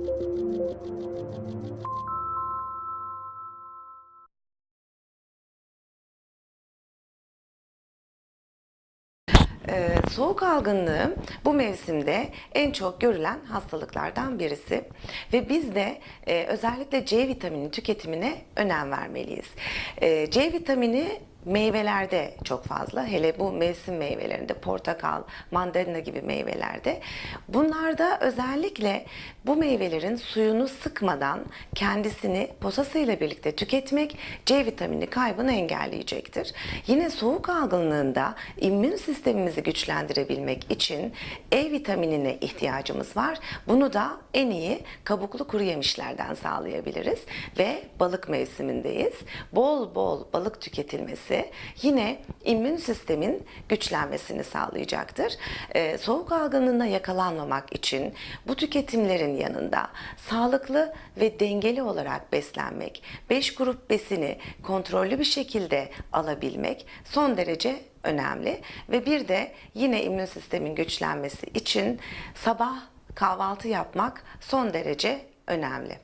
Ee, soğuk algınlığı bu mevsimde en çok görülen hastalıklardan birisi ve biz de e, özellikle C vitamini tüketimine önem vermeliyiz. E, C vitamini meyvelerde çok fazla hele bu mevsim meyvelerinde portakal, mandalina gibi meyvelerde bunlarda özellikle bu meyvelerin suyunu sıkmadan kendisini posasıyla birlikte tüketmek C vitamini kaybını engelleyecektir. Yine soğuk algınlığında immün sistemimizi güçlendirebilmek için E vitaminine ihtiyacımız var. Bunu da en iyi kabuklu kuru yemişlerden sağlayabiliriz ve balık mevsimindeyiz. Bol bol balık tüketilmesi yine immün sistemin güçlenmesini sağlayacaktır. Ee, soğuk algınlığına yakalanmamak için bu tüketimlerin yanında sağlıklı ve dengeli olarak beslenmek, 5 grup besini kontrollü bir şekilde alabilmek son derece önemli ve bir de yine immün sistemin güçlenmesi için sabah kahvaltı yapmak son derece önemli.